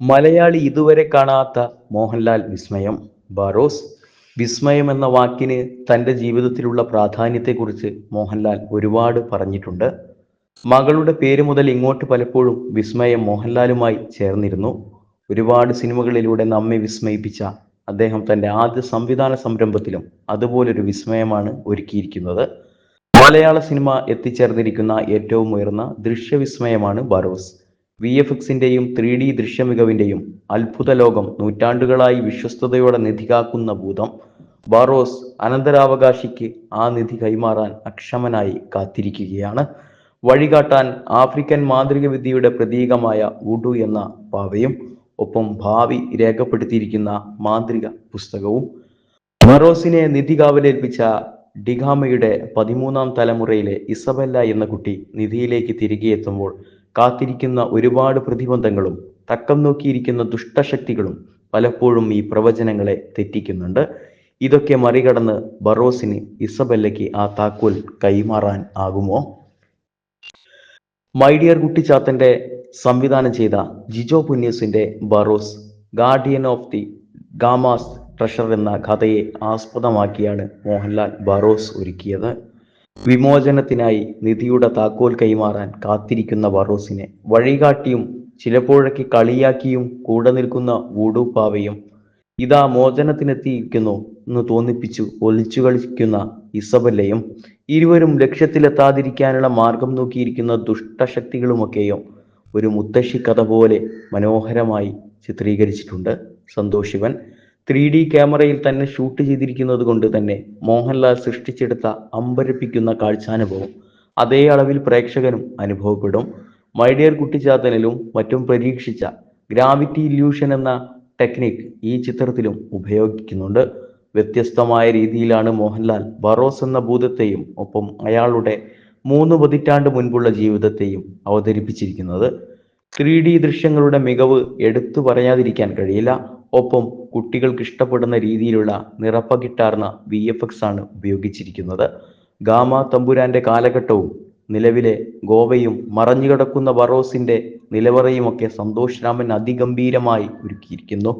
മലയാളി ഇതുവരെ കാണാത്ത മോഹൻലാൽ വിസ്മയം. ബാറോസ് വിസ്മയം എന്ന വാക്കിന് തന്റെ ജീവിതത്തിലുള്ള പ്രാധാന്യത്തെക്കുറിച്ച് മോഹൻലാൽ ഒരുപാട് പറഞ്ഞിട്ടുണ്ട്. മകളുടെ പേര് മുതൽ ഇങ്ങോട്ട് പലപ്പോഴും വിസ്മയം മോഹൻലാലുമായി ചേർന്നിരുന്നു. ഒരുപാട് സിനിമകളിലൂടെ നമ്മെ വിസ്മയിപ്പിച്ച അദ്ദേഹം തന്റെ ആദ്യ സംവിധാന സംരംഭത്തിലും അതുപോലൊരു വിസ്മയമാണ് ഒരുക്കിയിരിക്കുന്നത്. മലയാള സിനിമ എത്തിച്ചേർന്നിരിക്കുന്ന ഏറ്റവും ഉയർന്ന ദൃശ്യവിസ്മയമാണ് ബാറോസ്. വി എഫ് എക്സിന്റെയും ത്രീ ഡി ദൃശ്യമികവിന്റെയും അത്ഭുത ലോകം നൂറ്റാണ്ടുകളായി വിശ്വസ്തയോടെ നിധി കാക്കുന്ന ഭൂതം ബാറോസ് അനന്തരാവകാശിക്ക് ആ നിധി കൈമാറാൻ അക്ഷമനായി കാത്തിരിക്കുകയാണ്. വഴികാട്ടാൻ ആഫ്രിക്കൻ മാന്ത്രിക വിദ്യയുടെ പ്രതീകമായ വുഡു എന്ന പാവയും ഒപ്പം ഭാവി രേഖപ്പെടുത്തിയിരിക്കുന്ന മാന്ത്രിക പുസ്തകവും. ബാറോസിനെ നിധി കാവലേൽപ്പിച്ച ഡിഗാമയുടെ പതിമൂന്നാം തലമുറയിലെ ഇസബല്ല എന്ന കുട്ടി നിധിയിലേക്ക് തിരികെ എത്തുമ്പോൾ കാത്തിരിക്കുന്ന ഒരുപാട് പ്രതിബന്ധങ്ങളും തക്കം നോക്കിയിരിക്കുന്ന ദുഷ്ടശക്തികളും പലപ്പോഴും ഈ പ്രവചനങ്ങളെ തെറ്റിക്കുന്നുണ്ട്. ഇതൊക്കെ മറികടന്ന് ബറോസിന് ഇസബല്ലയ്ക്ക് ആ താക്കോൽ കൈമാറാൻ ആകുമോ? മൈഡിയർ കുട്ടിച്ചാത്തന്റെ സംവിധാനം ചെയ്ത Jijo പുന്യസിന്റെ Barroz guardian of the Gama's treasure എന്ന കഥയെ ആസ്പദമാക്കിയാണ് മോഹൻലാൽ ബറോസ് ഒരുക്കിയത്. വിമോചനത്തിനായി നിധിയുടെ താക്കോൽ കൈമാറാൻ കാത്തിരിക്കുന്ന വറോസിനെ വഴികാട്ടിയും ചിലപ്പോഴൊക്കെ കളിയാക്കിയും കൂടെ നിൽക്കുന്ന വൂടുപ്പാവയും ഇതാ മോചനത്തിനെത്തിയിരിക്കുന്നു എന്ന് തോന്നിപ്പിച്ചു ഒലിച്ചു കളിക്കുന്ന ഇസബല്ലയും. ഇരുവരും ലക്ഷ്യത്തിലെത്താതിരിക്കാനുള്ള മാർഗം നോക്കിയിരിക്കുന്ന ദുഷ്ടശക്തികളുമൊക്കെയും ഒരു മുത്തശ്ശി കഥ പോലെ മനോഹരമായി ചിത്രീകരിച്ചിട്ടുണ്ട്. സന്തോഷിവൻ ത്രീ ഡി ക്യാമറയിൽ തന്നെ ഷൂട്ട് ചെയ്തിരിക്കുന്നത് കൊണ്ട് തന്നെ മോഹൻലാൽ സൃഷ്ടിച്ചെടുത്ത അമ്പരപ്പിക്കുന്ന കാഴ്ചാനുഭവം. അതേ അളവിൽ പ്രേക്ഷകനും അനുഭവപ്പെടും. മൈഡിയർ കുട്ടിച്ചാത്തനിലും മറ്റും പരീക്ഷിച്ച ഗ്രാവിറ്റി ഇല്യൂഷൻ എന്ന ടെക്നിക് ഈ ചിത്രത്തിലും ഉപയോഗിക്കുന്നുണ്ട്. വ്യത്യസ്തമായ രീതിയിലാണ് മോഹൻലാൽ ബറോസ് എന്ന ഭൂതത്തെയും ഒപ്പം അയാളുടെ മൂന്ന് പതിറ്റാണ്ട് മുൻപുള്ള ജീവിതത്തെയും അവതരിപ്പിച്ചിരിക്കുന്നത്. ത്രീ ഡി ദൃശ്യങ്ങളുടെ മികവ് എടുത്തു പറയാതിരിക്കാൻ കഴിയില്ല. ഒപ്പം കുട്ടികൾക്ക് ഇഷ്ടപ്പെടുന്ന രീതിയിലുള്ള നിറപ്പകിട്ടാർന്ന വി എഫ് എക്സ് ആണ് ഉപയോഗിച്ചിരിക്കുന്നത്. ഗാമ തമ്പുരാന്റെ കാലഘട്ടവും നിലവിലെ ഗോവയും മറഞ്ഞുകിടക്കുന്ന ബറോസിന്റെ നിലവറയുമൊക്കെ സന്തോഷ് രാമൻ അതിഗംഭീരമായി ഒരുക്കിയിരിക്കുന്നു.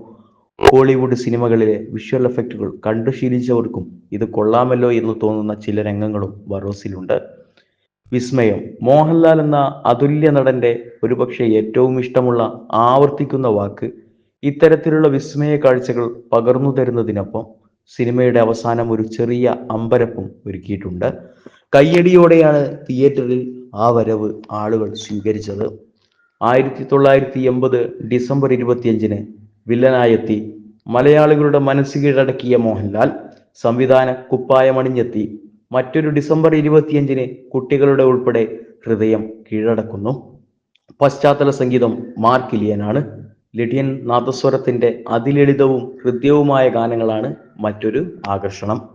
ഹോളിവുഡ് സിനിമകളിലെ വിഷ്വൽ എഫക്റ്റുകൾ കണ്ടു ശീലിച്ചവർക്കും ഇത് കൊള്ളാമല്ലോ എന്ന് തോന്നുന്ന ചില രംഗങ്ങളും ബറോസിലുണ്ട്. വിസ്മയം. മോഹൻലാൽ എന്ന അതുല്യ നടന്റെ ഒരുപക്ഷെ ഏറ്റവും ഇഷ്ടമുള്ള ആവർത്തിക്കുന്ന വാക്ക് ഇത്തരത്തിലുള്ള വിസ്മയ കാഴ്ചകൾ പകർന്നു തരുന്നതിനൊപ്പം സിനിമയുടെ അവസാനം ഒരു ചെറിയ അമ്പരപ്പും ഒരുക്കിയിട്ടുണ്ട്. കയ്യടിയോടെയാണ് തിയേറ്ററിൽ ആ വരവ് ആളുകൾ സ്വീകരിച്ചത്. ആയിരത്തി തൊള്ളായിരത്തി എൺപത് ഡിസംബർ ഇരുപത്തിയഞ്ചിന് വില്ലനായെത്തി. മലയാളികളുടെ മനസ്സ് കീഴടക്കിയ മോഹൻലാൽ സംവിധാന കുപ്പായമണിഞ്ഞെത്തി. മറ്റൊരു ഡിസംബർ ഇരുപത്തിയഞ്ചിന് കുട്ടികളുടെ ഉൾപ്പെടെ ഹൃദയം കീഴടക്കുന്നു. പശ്ചാത്തല സംഗീതം മാർക്ക് ഇലിയനാണ് ലിഡിയൻ നാദസ്വരത്തിന്റെ അതിലളിതവും ഹൃദ്യവുമായ ഗാനങ്ങളാണ് മറ്റൊരു ആകർഷണം.